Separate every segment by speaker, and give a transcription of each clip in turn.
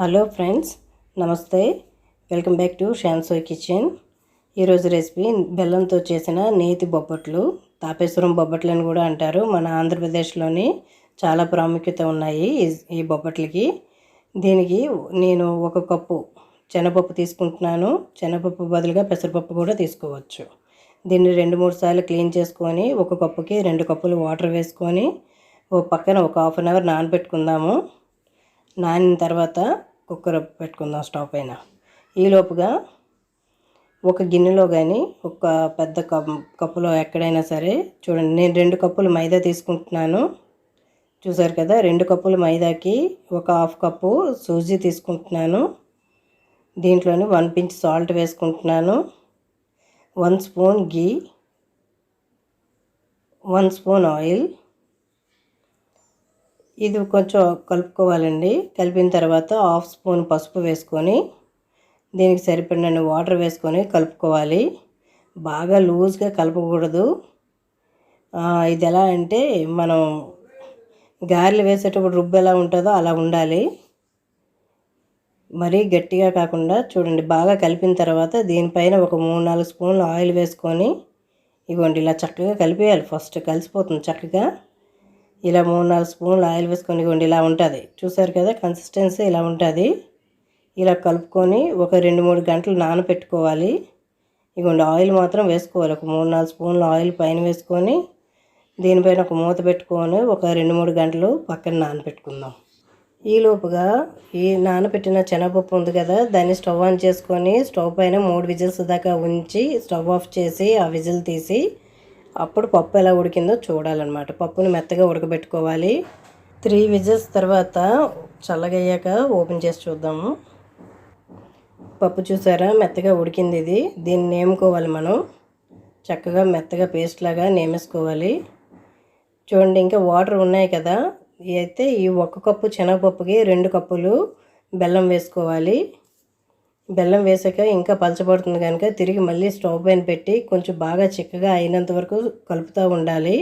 Speaker 1: Hello friends నమస్తే. Welcome back to షాన్సోయ్ kitchen. ఈరోజు రెసిపీ బెల్లంతో చేసిన నేతి బొబ్బట్లు తాపేశ్వరం బొబ్బట్లు అని కూడా అంటారు. మన ఆంధ్రప్రదేశ్లోని చాలా ప్రాముఖ్యత ఉన్నాయి ఈ- ఈ బొబ్బట్లకి. దీనికి నేను ఒక కప్పు శనగపప్పు తీసుకుంటున్నాను. శనగపప్పు బదులుగా పెసరపప్పు కూడా తీసుకోవచ్చు. దీన్ని రెండు మూడు సార్లు క్లీన్ చేసుకొని ఒక కప్పుకి రెండు కప్పులు వాటర్ వేసుకొని ఓ పక్కన ఒక హాఫ్ అన్ అవర్ నానబెట్టుకుందాము. నానిన తర్వాత కుక్కర్ పెట్టుకుందాం స్టవ్ పైన. ఈలోపుగా ఒక గిన్నెలో కానీ ఒక పెద్ద కప్ కప్పులో ఎక్కడైనా సరే చూడండి నేను రెండు కప్పులు మైదా తీసుకుంటున్నాను. చూసారు కదా రెండు కప్పులు మైదాకి ఒక హాఫ్ కప్పు సూజీ తీసుకుంటున్నాను. దీంట్లోని వన్ పించ్ సాల్ట్ వేసుకుంటున్నాను. One spoon ghee one spoon oil ఇది కొంచెం కలుపుకోవాలండి. కలిపిన తర్వాత హాఫ్ స్పూన్ పసుపు వేసుకొని దీనికి సరిపడిన వాటర్ వేసుకొని కలుపుకోవాలి. బాగా లూజ్గా కలపకూడదు. ఇది ఎలా అంటే మనం గారెలు వేసేటప్పుడు రుబ్బు ఎలా ఉంటుందో అలా ఉండాలి. మరీ గట్టిగా కాకుండా చూడండి బాగా కలిపిన తర్వాత దీనిపైన ఒక మూడు నాలుగు స్పూన్లు ఆయిల్ వేసుకొని ఇవ్వండి ఇలా చక్కగా కలిపేయాలి. ఫస్ట్ కలిసిపోతుంది చక్కగా. ఇలా మూడు నాలుగు స్పూన్లు ఆయిల్ వేసుకొని ఇవ్వండి ఇలా ఉంటుంది. చూసారు కదా కన్సిస్టెన్సీ ఇలా ఉంటుంది. ఇలా కలుపుకొని ఒక రెండు మూడు గంటలు నానబెట్టుకోవాలి ఇగోండి ఆయిల్ మాత్రం వేసుకోవాలి. ఒక మూడు నాలుగు స్పూన్లు ఆయిల్ పైన వేసుకొని దీనిపైన ఒక మూత పెట్టుకొని ఒక రెండు మూడు గంటలు పక్కన నానబెట్టుకుందాం ఈలోపుగా ఈ నానబెట్టిన శనగపప్పు ఉంది కదా దాన్ని స్టవ్ ఆన్ చేసుకొని స్టవ్ పైన మూడు విజిల్స్ దాకా ఉంచి స్టవ్ ఆఫ్ చేసి ఆ విజిల్ తీసి అప్పుడు పప్పు ఎలా ఉడికిందో చూడాలన్నమాట. పప్పుని మెత్తగా ఉడకబెట్టుకోవాలి. త్రీ విజిల్స్ తర్వాత చల్లగయ్యాక ఓపెన్ చేసి చూద్దాము. పప్పు చూసారా? మెత్తగా ఉడికింది ఇది. దీన్ని నేముకోవాలి మనం. చక్కగా మెత్తగా పేస్ట్ లాగా నేమేసుకోవాలి. చూడండి ఇంకా వాటర్ ఉన్నాయి కదా. అయితే ఈ ఒక్క కప్పు శనగపప్పుకి రెండు కప్పులు బెల్లం వేసుకోవాలి. బెల్లం వేసాక ఇంకా పలచబడుతుంది కనుక తిరిగి మళ్ళీ స్టవ్ పైన పెట్టి కొంచెం బాగా చిక్కగా అయినంత వరకు కలుపుతూ ఉండాలి.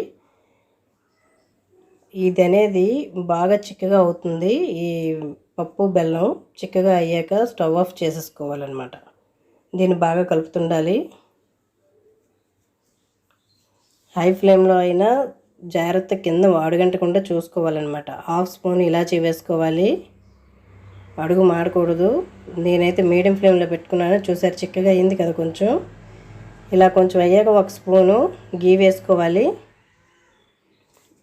Speaker 1: ఇది అనేది బాగా చిక్కగా అవుతుంది. ఈ పప్పు బెల్లం చిక్కగా అయ్యాక స్టవ్ ఆఫ్ చేసేసుకోవాలన్నమాట. దీన్ని బాగా కలుపుతుండాలి. హై ఫ్లేమ్లో అయినా జాగ్రత్త కింద అడుగంటకుండా చూసుకోవాలన్నమాట. హాఫ్ స్పూన్ ఇలాచీ వేసుకోవాలి. అడుగు మాడకూడదు నేనైతే మీడియం ఫ్లేమ్లో పెట్టుకున్నాను. చూసారు చిక్కగా అయింది కదా కొంచెం. ఇలా కొంచెం అయ్యాక ఒక స్పూను గీ వేసుకోవాలి.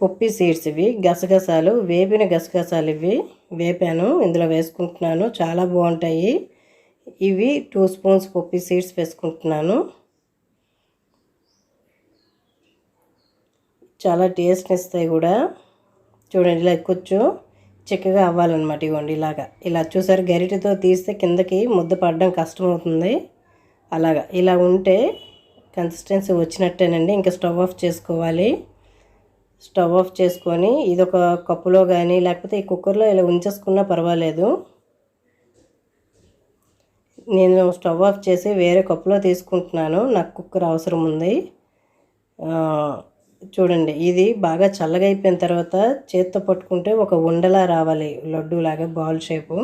Speaker 1: పొప్పి సీడ్స్ ఇవి గసగసాలు వేపిన గసగసాలు ఇవి వేపాను. ఇందులో వేసుకుంటున్నాను. చాలా బాగుంటాయి. ఇవి టూ స్పూన్స్ పొప్పి సీడ్స్ వేసుకుంటున్నాను. చాలా టేస్ట్ ఇస్తాయి కూడా. చూడండి ఇలా కొంచెం చిక్కగా అవ్వాలన్నమాట ఇవ్వండి ఇలాగా. ఇలా చూసారు గరిటెతో తీస్తే కిందకి ముద్ద పడడం కష్టం అవుతుంది అలాగా ఇలా ఉంటే కన్సిస్టెన్సీ వచ్చినట్టేనండి. ఇంకా స్టవ్ ఆఫ్ చేసుకోవాలి. స్టవ్ ఆఫ్ చేసుకొని ఇది ఒక కప్పులో కానీ లేకపోతే ఈ కుక్కర్లో ఇలా ఉంచేసుకున్నా పర్వాలేదు. నేను స్టవ్ ఆఫ్ చేసి వేరే కప్పులో తీసుకుంటున్నాను. నాకు కుక్కర్ అవసరం ఉంది. చూడండి ఇది బాగా చల్లగా అయిపోయిన తర్వాత చేత్తో పట్టుకుంటే ఒక ఉండలా రావాలి లడ్డూలాగా బాల్ షేపు.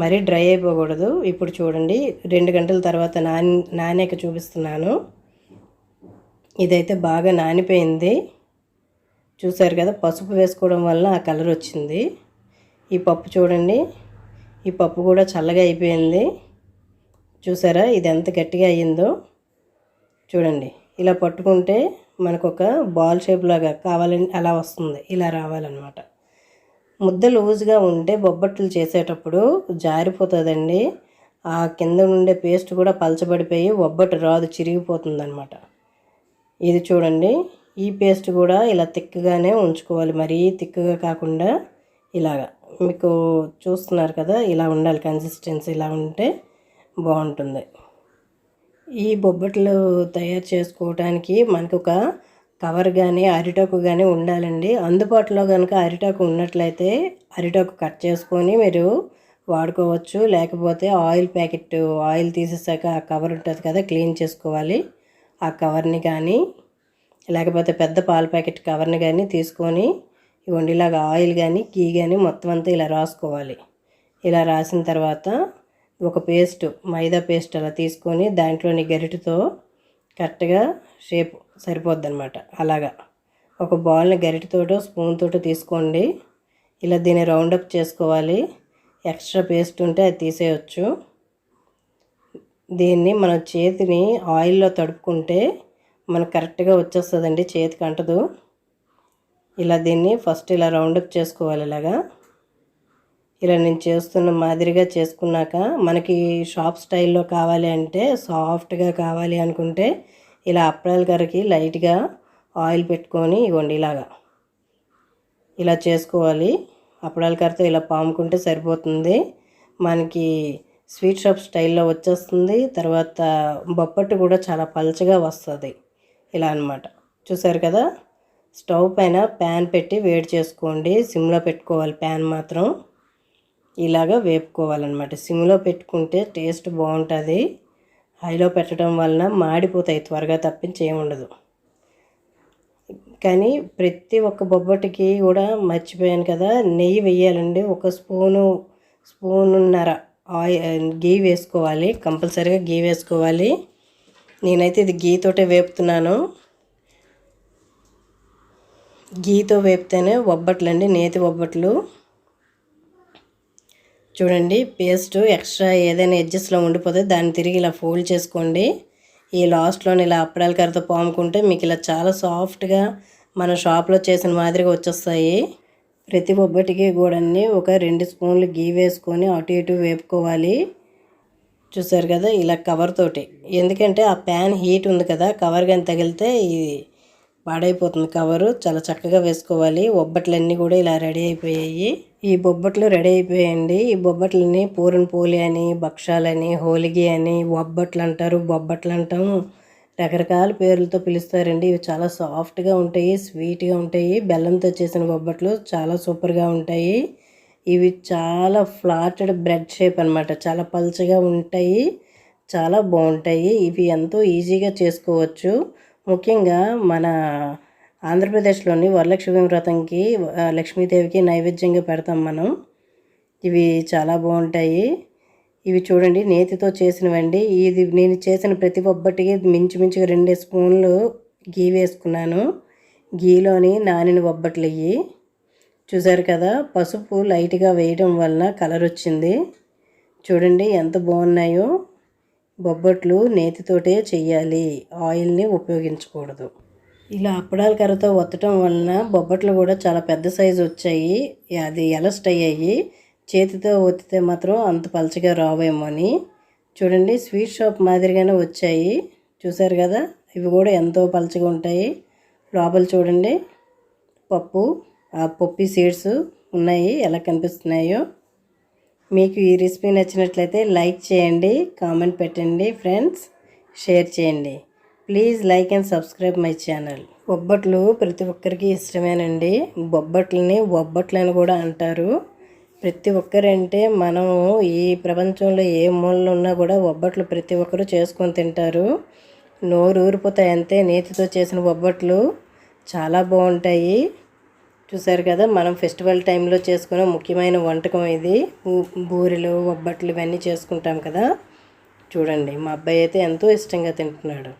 Speaker 1: మరీ డ్రై అయిపోకూడదు. ఇప్పుడు చూడండి రెండు గంటల తర్వాత నాని నానేక చూపిస్తున్నాను. ఇదైతే బాగా నానిపోయింది. చూసారు కదా పసుపు వేసుకోవడం వల్ల ఆ కలర్ వచ్చింది. ఈ పప్పు చూడండి ఈ పప్పు కూడా చల్లగా అయిపోయింది. చూసారా ఇది ఎంత గట్టిగా అయ్యిందో. చూడండి. ఇలా పట్టుకుంటే మనకు ఒక బాల్ షేప్ లాగా కావాలని అలా వస్తుంది. ఇలా రావాలన్నమాట. ముద్ద లూజ్గా ఉంటే బొబ్బట్లు చేసేటప్పుడు జారిపోతుందండి. ఆ కింద ఉండే పేస్ట్ కూడా పలచబడిపోయి బొబ్బట్టు రాదు చిరిగిపోతుంది అనమాట ఇది చూడండి. ఈ పేస్ట్ కూడా ఇలా తిక్కగానే ఉంచుకోవాలి. మరీ తిక్కగా కాకుండా ఇలాగా. మీకు చూస్తున్నారు కదా ఇలా ఉండాలి. కన్సిస్టెన్సీ ఇలా ఉంటే బాగుంటుంది. ఈ బొబ్బట్లు తయారు చేసుకోవడానికి మనకు ఒక కవర్ కానీ అరిటాకు కానీ ఉండాలండి. అందుబాటులో కనుక అరిటాకు ఉన్నట్లయితే అరిటాకు కట్ చేసుకొని మీరు వాడుకోవచ్చు. లేకపోతే ఆయిల్ ప్యాకెట్ ఆయిల్ తీసేసాక ఆ కవర్ ఉంటుంది కదా క్లీన్ చేసుకోవాలి. ఆ కవర్ని కానీ లేకపోతే పెద్ద పాల ప్యాకెట్ కవర్ని కానీ తీసుకొని ఇవ్వండి ఇలాగ ఆయిల్ కానీ గీ కానీ మొత్తం అంతా ఇలా రాసుకోవాలి. ఇలా రాసిన తర్వాత ఒక పేస్ట్ మైదా పేస్ట్ అలా తీసుకొని దాంట్లోని గరిటతో కరెక్ట్గా షేప్ సరిపోద్ది అనమాట అలాగా. ఒక బాల్ని గరిటతోటో స్పూన్ తోటో తీసుకోండి. ఇలా దీన్ని రౌండప్ చేసుకోవాలి. ఎక్స్ట్రా పేస్ట్ ఉంటే అది తీసేయచ్చు. దీన్ని మన చేతిని ఆయిల్లో తడుపుకుంటే మనకు కరెక్ట్గా వచ్చేస్తుందండి చేతికి అంటదు. ఇలా దీన్ని ఫస్ట్ ఇలా రౌండప్ చేసుకోవాలి ఇలాగా. ఇలా నేను చేస్తున్న మాదిరిగా చేసుకున్నాక మనకి షాప్ స్టైల్లో కావాలి అంటే సాఫ్ట్గా కావాలి అనుకుంటే ఇలా అప్పడాల కర్రకి లైట్గా ఆయిల్ పెట్టుకొని ఇవ్వండి ఇలాగా. ఇలా చేసుకోవాలి. అప్పడాల కర్రతో ఇలా పాముకుంటే సరిపోతుంది. మనకి స్వీట్ షాప్ స్టైల్లో వచ్చేస్తుంది. తర్వాత బొప్పట్టు కూడా చాలా పలచగా వస్తుంది. ఇలా అనమాట చూసారు కదా? స్టవ్ పైన ప్యాన్ పెట్టి వేడి చేసుకోండి. సిమ్లో పెట్టుకోవాలి ప్యాన్ మాత్రం. ఇలాగ వేపుకోవాలన్నమాట. సిమ్లో పెట్టుకుంటే టేస్ట్ బాగుంటుంది. హైలో పెట్టడం వలన మాడిపోతాయి త్వరగా తప్పించి ఏముండదు కానీ ప్రతి ఒక్క బొబ్బటికి కూడా మర్చిపోయాను కదా నెయ్యి వేయాలండి. ఒక స్పూను స్పూనున్నర ఆయిల్ గీ వేసుకోవాలి. కంపల్సరీగా గీ వేసుకోవాలి. నేనైతే ఇది గీతోటే వేపుతున్నాను. గీతో వేపితేనే బొబ్బట్లు అండి నేతి బొబ్బట్లు చూడండి పేస్ట్ ఎక్స్ట్రా ఏదైనా ఎడ్జస్ట్లో ఉండిపోతే దాన్ని తిరిగి ఇలా ఫోల్డ్ చేసుకోండి. ఈ లాస్ట్లోని ఇలా అప్పడాల కర్రతో పాముకుంటే మీకు ఇలా చాలా సాఫ్ట్గా మన షాప్లో చేసిన మాదిరిగా వచ్చేస్తాయి. ప్రతి ఒబ్బటికి కూడా ఒక రెండు స్పూన్లు గీ వేసుకొని అటు ఇటు వేపుకోవాలి. చూసారు కదా ఇలా కవర్ తోటి. ఎందుకంటే ఆ ప్యాన్ హీట్ ఉంది కదా కవర్ కానీ తగిలితే ఇది పాడైపోతుంది కవరు చాలా చక్కగా వేసుకోవాలి. ఒబ్బట్లన్నీ కూడా ఇలా రెడీ అయిపోయాయి. ఈ బొబ్బట్లు రెడీ అయిపోయాయండి ఈ బొబ్బట్లని పూరన్ పోలి అని భక్షాలని హోలిగి అని బొబ్బట్లు అంటారు బొబ్బట్లు అంటాము రకరకాల పేర్లతో పిలుస్తారండి. ఇవి చాలా సాఫ్ట్గా ఉంటాయి స్వీట్గా ఉంటాయి. బెల్లంతో చేసిన బొబ్బట్లు చాలా సూపర్గా ఉంటాయి. ఇవి చాలా ఫ్లాటెడ్ బ్రెడ్ షేప్ అనమాట చాలా పల్చగా ఉంటాయి చాలా బాగుంటాయి. ఇవి ఎంతో ఈజీగా చేసుకోవచ్చు. ముఖ్యంగా మన ఆంధ్రప్రదేశ్లోని వరలక్ష్మి వ్రతంకి లక్ష్మీదేవికి నైవేద్యంగా పెడతాం మనం. ఇవి చాలా బాగుంటాయి. ఇవి చూడండి నేతితో చేసినవండి. ఇది నేను చేసిన ప్రతి ఒబ్బటికి మించుమించుగా రెండు స్పూన్లు గీ వేసుకున్నాను. గీలోని నానిన బొబ్బట్లు ఇవి చూసారు కదా పసుపు లైట్గా వేయడం వలన కలర్ వచ్చింది. చూడండి ఎంత బాగున్నాయో. బొబ్బట్లు నేతితోటే చెయ్యాలి. ఆయిల్ని ఉపయోగించకూడదు. ఇలా అప్పడాల కర్రతో ఒత్తటం వలన బొబ్బట్లు కూడా చాలా పెద్ద సైజు వచ్చాయి. అది ఎలస్ట్ అయ్యాయి. చేతితో ఒత్తితే మాత్రం అంత పలచగా రావేమో అని. చూడండి స్వీట్ షాప్ మాదిరిగానే వచ్చాయి. చూసారు కదా ఇవి కూడా ఎంతో పలచగా ఉంటాయి. లోపల చూడండి పప్పు ఆ పప్పి సీడ్స్ ఉన్నాయి. ఎలా కనిపిస్తున్నాయో. మీకు ఈ రెసిపీ నచ్చినట్లయితే లైక్ చేయండి కామెంట్ పెట్టండి ఫ్రెండ్స్. షేర్ చేయండి. Please like and subscribe my channel. బొబ్బట్లు ప్రతి ఒక్కరికి ఇష్టమేనండి. బొబ్బట్లని బొబ్బట్లని అని కూడా అంటారు. ప్రతి ఒక్కరంటే మనం ఈ ప్రపంచంలో ఏ మూలలో ఉన్నా కూడా బొబ్బట్లు ప్రతి ఒక్కరు చేసుకొని తింటారు. నోరు ఊరిపోతాయి అంతే. నేతితో చేసిన బొబ్బట్లు చాలా బాగుంటాయి. చూసారు కదా మనం ఫెస్టివల్ టైంలో చేసుకునే ముఖ్యమైన వంటకం ఇది. బూరెలు బొబ్బట్లు ఇవన్నీ చేసుకుంటాం కదా. చూడండి మా అబ్బాయి అయితే ఎంతో ఇష్టంగా తింటున్నాడు.